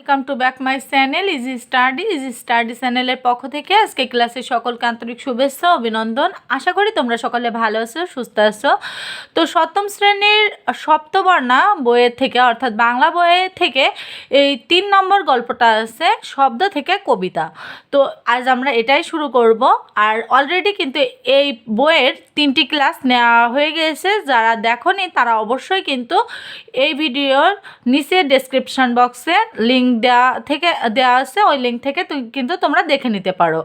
Welcome to back my channel easy study easy study চ্যানেলের পক্ষ থেকে আজকে ক্লাসে সকলকে আন্তরিক শুভেচ্ছা অভিনন্দন। আশা করি তোমরা সকলে ভালো আছো, সুস্থ আছো। তো সপ্তম শ্রেণির সপ্তবর্ণা বইয়ের থেকে, অর্থাৎ বাংলা বইয়ের থেকে এই তিন নম্বর গল্পটা আছে, শব্দ থেকে কবিতা। তো আজ আমরা এটাই শুরু করব। আর অলরেডি কিন্তু এই বইয়ের তিনটি ক্লাস নেওয়া হয়ে গিয়েছে যারা দেখোনি তারা অবশ্যই কিন্তু এই ভিডিওর নিচে ডেসক্রিপশন বক্সে লিঙ্ক দেওয়া থেকে দেওয়া আছে, ওই লিঙ্ক থেকে তুমি কিন্তু তোমরা দেখে নিতে পারো।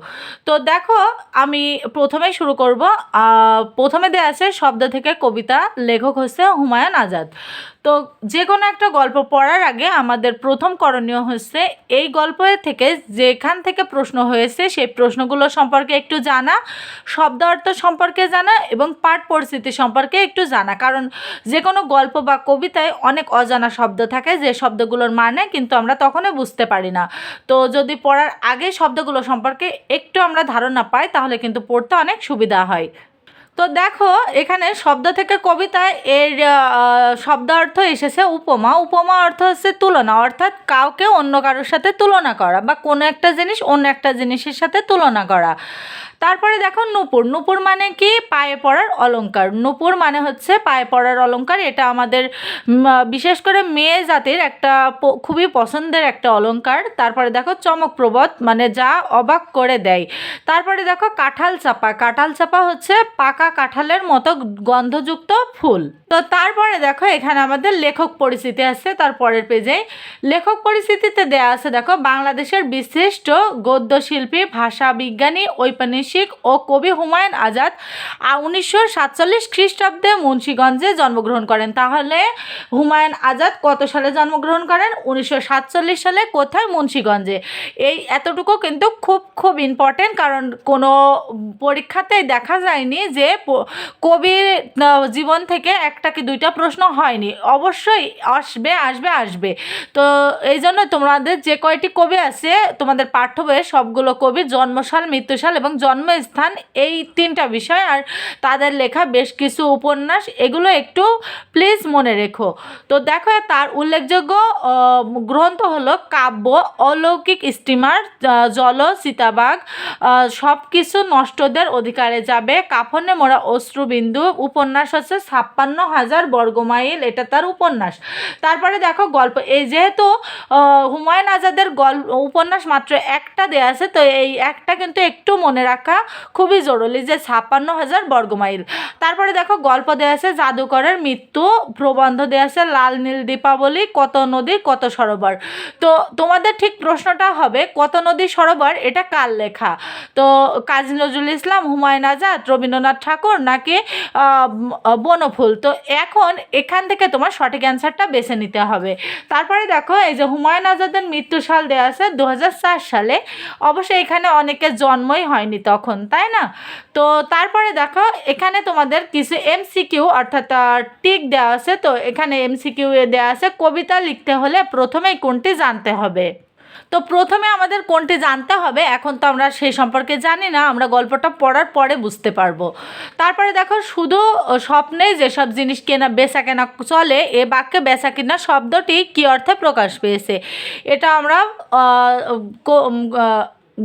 তো দেখো, আমি প্রথমেই শুরু করব। প্রথমে দেওয়া আছে শব্দ থেকে কবিতা, লেখক হচ্ছে হুমায়ুন আজাদ। তো যে কোনো একটা গল্প পড়ার আগে আমাদের প্রথম করণীয় হচ্ছে এই গল্পের থেকে যেখান থেকে প্রশ্ন হয়েছে সেই প্রশ্নগুলো সম্পর্কে একটু জানা শব্দ অর্থ সম্পর্কে জানা এবং পাঠ পরিস্থিতি সম্পর্কে একটু জানা। কারণ যে কোনো গল্প বা কবিতায় অনেক অজানা শব্দ থাকে, যে শব্দগুলোর মানে কিন্তু আমরা তখনই বুঝতে পারি না। তো যদি পড়ার আগে শব্দগুলো সম্পর্কে একটু আমরা ধারণা পাই, তাহলে কিন্তু পড়তে অনেক সুবিধা হয়। তো দেখো, এখানে শব্দ থেকে কবিতায় এর শব্দ অর্থ এসেছে উপমা। উপমা অর্থ হচ্ছে তুলনা, অর্থাৎ কাউকে অন্য কারোর সাথে তুলনা করা বা কোনো একটা জিনিস অন্য একটা জিনিসের সাথে তুলনা করা। তারপরে দেখো নূপুর। নূপুর মানে কি? পায়ে পড়ার অলঙ্কার নূপুর মানে হচ্ছে পায়ে পড়ার অলঙ্কার এটা আমাদের বিশেষ করে মেয়ে জাতির একটা খুবই পছন্দের একটা অলঙ্কার তারপরে দেখো চমকপ্রবদ মানে যা অবাক করে দেয়। তারপরে দেখো কাঁঠাল চাপা। কাঁঠাল চাপা হচ্ছে পাকা কাঁঠালের মতো গন্ধযুক্ত ফুল। তো তারপরে দেখো এখানে আমাদের লেখক পরিচিতি আছে তারপরের পেজে লেখক পরিস্থিতিতে দেয়া আছে, দেখো বাংলাদেশের বিশিষ্ট গদ্য শিল্পী ভাষা বিজ্ঞানী ঔপন্যাসিক ও কবি হুমায়ুন আজাদ উনিশশো সাতচল্লিশ খ্রিস্টাব্দে মুন্সীগঞ্জে জন্মগ্রহণ করেন। তাহলে হুমায়ুন আজাদ কত সালে জন্মগ্রহণ করেন? উনিশশো সাতচল্লিশ সালে কোথায়? মুন্সীগঞ্জে। এই এতটুকু কিন্তু খুব খুব ইম্পর্টেন্ট কারণ কোনো পরীক্ষাতেই দেখা যায়নি যে কবির জীবন থেকে একটা কি দুইটা প্রশ্ন হয়নি। অবশ্যই আসবে আসবে আসবে। তো এই জন্য তোমাদের যে কয়টি কবি আছে, তোমাদের পাঠ্য বইয়ে সবগুলো কবির জন্মসাল, মৃত্যুসাল এবং জন্মস্থান এই তিনটা বিষয় আর তাদের লেখা বেশ কিছু উপন্যাস। এগুলো একটু প্লিজ মনে রেখো। তো দেখো, তার উল্লেখযোগ্য গ্রন্থ হলো কাব্য, অলৌকিক স্টিমার জল সীতাবাগ সব কিছু নষ্টদের অধিকারে যাবে। কাফনে মোড়া অশ্রুবিন্দু, উপন্যাস হচ্ছে ছাপ্পান্ন হাজার বর্গমাইল, এটা তার উপন্যাস। তারপরে দেখো গল্প, এই যেহেতু হুমায়ুন আজাদের গল্প উপন্যাস মাত্র একটা দেয়া আছে, তো এই একটা কিন্তু একটু মনে রাখা খুবই জরুরি যে ছাপ্পান্ন হাজার বর্গমাইল। তারপরে দেখো, গল্প দেয়া আছে, জাদুকরের মৃত্যু, প্রবন্ধ দেয়া আছে, লাল নীল দীপাবলি, কত নদী, কত সরোবর। তো তোমাদের ঠিক প্রশ্নটা হবে, কত নদী, সরোবর, এটা কার লেখা? তো কাজী নজরুল ইসলাম, হুমায়ুন আজাদ, রবীন্দ্রনাথ ঠাকুর নাকি বনফুল? তো এখন এখান থেকে তোমার সঠিক অ্যান্সারটা বেছে নিতে হবে। তারপরে দেখো, এই যে হুমায়ুন আজাদের মৃত্যু সাল দেওয়া আছে দু হাজার চার সালে। অবশ্যই এখানে অনেকের জন্মই হয়নি তখন তাই না? তো তারপরে দেখো, এখানে তোমাদের কিছু এমসিকিউ অর্থাৎ টিক দেওয়া আছে। তো এখানে এমসিকিউ দেওয়া আছে, কবিতা লিখতে হলে প্রথমেই কোনটি জানতে হবে? তো প্রথমে আমাদের কোনটি জানতে হবে, এখন তো আমরা সেই সম্পর্কে জানি না, আমরা গল্পটা পড়ার পরে বুঝতে পারব। তারপরে দেখো, শুধু স্বপ্নে যেসব জিনিস কেনা, বেচা কেনা চলে, এ বাক্যে বেচা কেনা শব্দটি কী অর্থে প্রকাশ পেয়েছে? এটা আমরা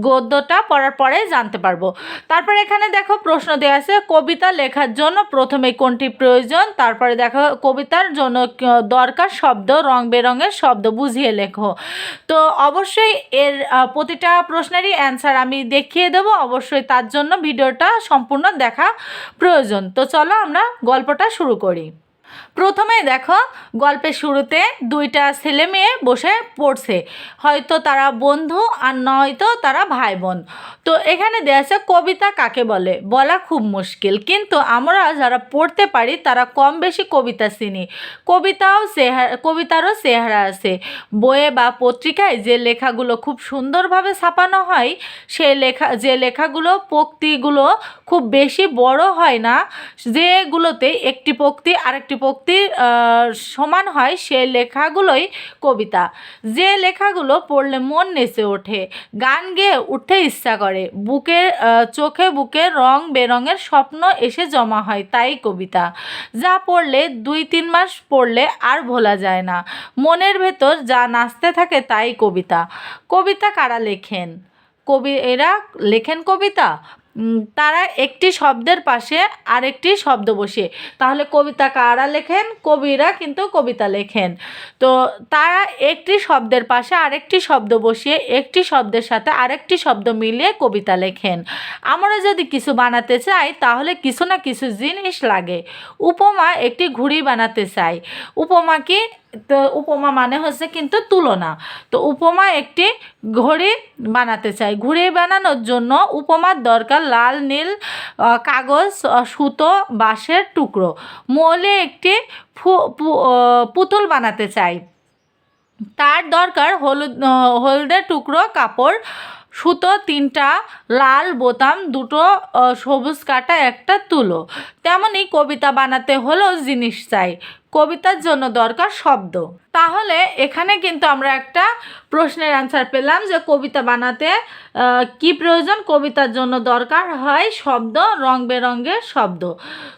গদ্যটা পড়ার পরে জানতে পারব। তারপরে এখানে দেখো প্রশ্ন দেওয়া আছে, কবিতা লেখার জন্য প্রথমে কোনটি প্রয়োজন? তারপরে দেখো কবিতার জন্য দরকার শব্দ, রং বেরঙের শব্দ বুঝিয়ে লেখো। তো অবশ্যই এর প্রতিটা প্রশ্নেরই অ্যান্সার আমি দেখিয়ে দেবো। অবশ্যই তার জন্য ভিডিওটা সম্পূর্ণ দেখা প্রয়োজন। তো চলো আমরা গল্পটা শুরু করি। প্রথমে দেখো, গল্পের শুরুতে দুইটা ছেলে মেয়ে বসে পড়ছে। হয়তো তারা বন্ধু আর নয়তো তারা ভাই বোন তো এখানে দেওয়া আছে কবিতা কাকে বলে? বলা খুব মুশকিল। কিন্তু আমরা যারা পড়তে পারি, তারা কম বেশি কবিতা চিনি। কবিতাও চেহারা কবিতারও চেহারা আছে। বইয়ে বা পত্রিকায় যে লেখাগুলো খুব সুন্দরভাবে ছাপানো হয়, সে লেখা, যে লেখাগুলো পক্তিগুলো খুব বেশি বড় হয় না, যেগুলোতে একটি পক্তি আরেকটি বিভক্তির সমান হয় সে লেখাগুলোই কবিতা। যে লেখাগুলো পড়লে মন নেচে ওঠে, গান গেয়ে উঠতে ইচ্ছা করে, বুকের চোখে বুকে রং বেরঙের স্বপ্ন এসে জমা হয় তাই কবিতা। যা পড়লে দুই তিন মাস পড়লে আর ভোলা যায় না, মনের ভেতর যা নাচতে থাকে তাই কবিতা। কবিতা কারা লেখেন? কবি, এরা লেখেন কবিতা? তারা একটি শব্দের পাশে আরেকটি শব্দ বসিয়ে, তাহলে কবিতা কারা লেখেন? কবিরা কিন্তু কবিতা লেখেন। তো তারা একটি শব্দের পাশে আরেকটি শব্দ বসিয়ে, একটি শব্দের সাথে আরেকটি শব্দ মিলিয়ে কবিতা লেখেন। আমরা যদি কিছু বানাতে চাই, তাহলে কিছু না কিছু জিনিস লাগে। উপমা একটি ঘুড়ি বানাতে চাই। উপমা কি? তো উপমা মানে হচ্ছে কিন্তু তুলনা। তো উপমা একটি ঘড়ি বানাতে চাই। ঘুড়ি বানানোর জন্য উপমার দরকার লাল নীল কাগজ সুতো বাঁশের টুকরো। মৌলে একটি পুতুল বানাতে চাই। তার দরকার হলুদ আহ, হলদের টুকরো কাপড় সুতো তিনটা লাল বোতাম দুটো সবুজ কাটা একটা তুলো। তেমনি কবিতা বানাতে হলেও জিনিস চাই। কবিতার জন্য দরকার শব্দ। তাহলে এখানে কিন্তু আমরা একটা প্রশ্নের অ্যান্সার পেলাম যে কবিতা বানাতে কি প্রয়োজন? কবিতার জন্য দরকার হয় শব্দ রং বেরঙের শব্দ।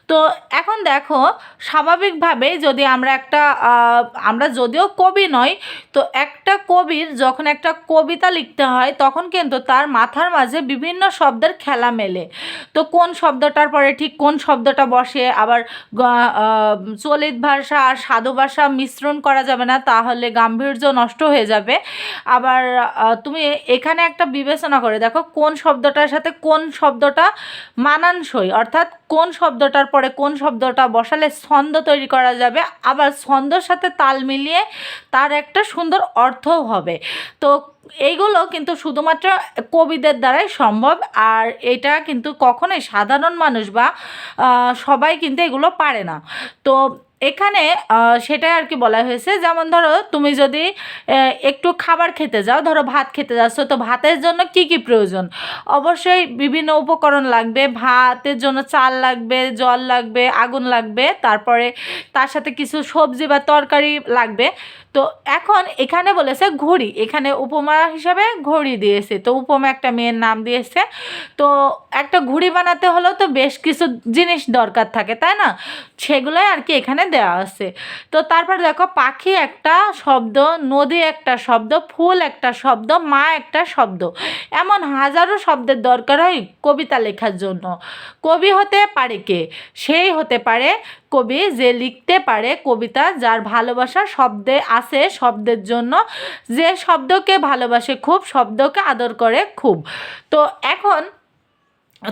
তো এখন দেখো স্বাভাবিকভাবে যদি আমরা একটা আমরা যদিও কবি নই তো একটা কবির যখন একটা কবিতা লিখতে হয় তখন কিন্তু তার মাথার মাঝে বিভিন্ন শব্দের খেলা মেলে। তো কোন শব্দটার পরে ঠিক কোন শব্দটা বসে আবার চলিত আহ, ভাষা আর সাধু ভাষা মিশ্রণ করা যাবে না, তাহলে গাম্ভীর্য নষ্ট হয়ে যাবে। আবার তুমি এখানে একটা বিবেচনা করে দেখো, কোন শব্দটার সাথে কোন শব্দটা মানানসই, অর্থাৎ কোন শব্দটার পরে কোন শব্দটা বসালে ছন্দ তৈরি করা যাবে, আবার ছন্দর সাথে তাল মিলিয়ে তার একটা সুন্দর অর্থও হবে। তো এইগুলো কিন্তু শুধুমাত্র কবিদের দ্বারাই সম্ভব, আর এটা কিন্তু কখনোই সাধারণ মানুষ বা সবাই কিন্তু এগুলো পারে না। তো এখানে সেটাই আর কি বলা হয়েছে। যেমন ধরো, তুমি যদি একটু খাবার খেতে যাও, ধরো ভাত খেতে যাচ্ছ, তো ভাতের জন্য কি কি প্রয়োজন? অবশ্যই বিভিন্ন উপকরণ লাগবে, ভাতের জন্য চাল লাগবে, জল লাগবে, আগুন লাগবে, তারপরে তার সাথে কিছু সবজি বা তরকারি লাগবে। তো এখন এখানে বলেছে ঘড়ি। এখানে উপমা হিসাবে ঘড়ি দিয়েছে। তো উপমা একটা মেয়ের নাম দিয়েছে। তো একটা ঘুড়ি বানাতে হলেও তো বেশ কিছু জিনিস দরকার থাকে, তাই না? সেগুলোই আর কি এখানে দেওয়া আছে। তো তারপর দেখো, পাখি একটা শব্দ, নদী একটা শব্দ, ফুল একটা শব্দ, মা একটা শব্দ। এমন হাজারো শব্দের দরকার হয় কবিতা লেখার জন্য। কবি হতে পারে কে? সেই হতে পারে কবি যে লিখতে পারে কবিতা, যার ভালোবাসা শব্দে আছে, শব্দের জন্য যে শব্দকে ভালোবাসে খুব, শব্দকে আদর করে খুব। তো এখন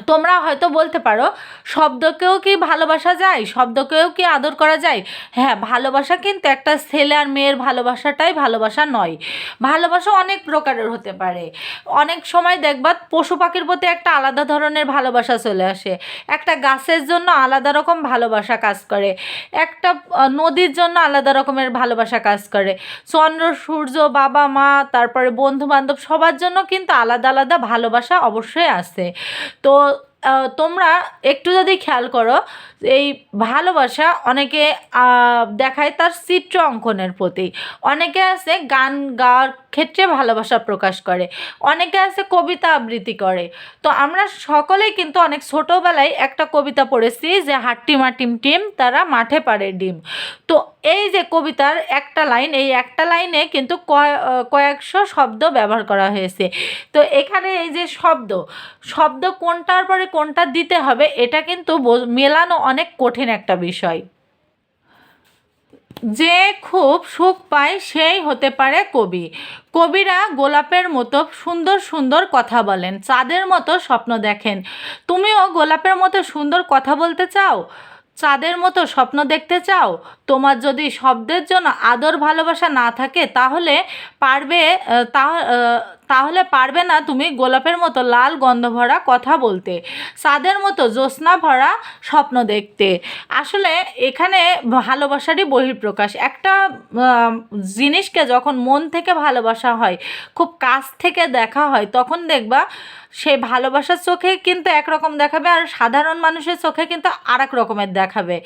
তোমরা হয়তো বলতে পারো, শব্দকেও কি ভালোবাসা যায়? শব্দকেও কি আদর করা যায়? হ্যাঁ ভালোবাসা কিন্তু একটা ছেলে আর মেয়ের ভালোবাসাটাই ভালোবাসা নয়। ভালোবাসা অনেক প্রকারের হতে পারে। অনেক সময় দেখবা পশু পাখির প্রতি একটা আলাদা ধরনের ভালোবাসা চলে আসে। একটা গাছের জন্য আলাদা রকম ভালোবাসা কাজ করে। একটা নদীর জন্য আলাদা রকমের ভালোবাসা কাজ করে। চন্দ্র, সূর্য, বাবা, মা, তারপরে বন্ধু বান্ধব সবার জন্য কিন্তু আলাদা আলাদা ভালোবাসা অবশ্যই আছে তো তোমরা একটু যদি খেয়াল করো, এই ভালোবাসা অনেকে দেখায় তার চিত্র অঙ্কনের প্রতি। অনেকে আছে গান গাওয়ার ক্ষেত্রে ভালোবাসা প্রকাশ করে। অনেকে আছে কবিতা আবৃত্তি করে। তো আমরা সকলেই কিন্তু অনেক ছোটোবেলায় একটা কবিতা পড়েছি যে হাট্টিমা টিম টিম, তারা মাঠে পারে ডিম। তো এই যে কবিতার একটা লাইন, এই একটা লাইনে কিন্তু কয়, কয়েকশো শব্দ ব্যবহার করা হয়েছে। তো এখানে এই যে শব্দ শব্দ কোনটার পরে কোনটা দিতে হবে, এটা কিন্তু মেলানো অনেক কঠিন একটা বিষয়। যে খুব সুখ পায় সেই হতে পারে কবি। কবিরা গোলাপের মতো সুন্দর সুন্দর কথা বলেন, চাঁদের মতো স্বপ্ন দেখেন। তুমিও গোলাপের মতো সুন্দর কথা বলতে চাও? চাঁদের মতো স্বপ্ন দেখতে চাও? তোমার যদি শব্দের জন্য আদর ভালোবাসা না থাকে, তাহলে পারবে তা তাহলে পারবে না তুমি গোলাপের মতো লাল গন্ধ ভরা কথা বলতে চাঁদের মতো জ্যোৎস্না ভরা স্বপ্ন দেখতে। আসলে এখানে ভালোবাসারই বহিঃপ্রকাশ। একটা জিনিসকে যখন মন থেকে ভালোবাসা হয়, খুব কাছ থেকে দেখা হয়, তখন দেখবা সে ভালোবাসার চোখে কিন্তু একরকম দেখাবে আর সাধারণ মানুষের চোখে কিন্তু আর এক রকমের দেখাবে।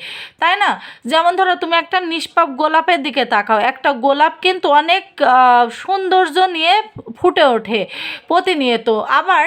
তাই না? যেমন ধরো তুমি একটা নিষ্পাপ গোলাপের দিকে তাকাও। একটা গোলাপ কিন্তু অনেক সৌন্দর্য নিয়ে ফুটে ওঠে প্রতিনিয়ত। আবার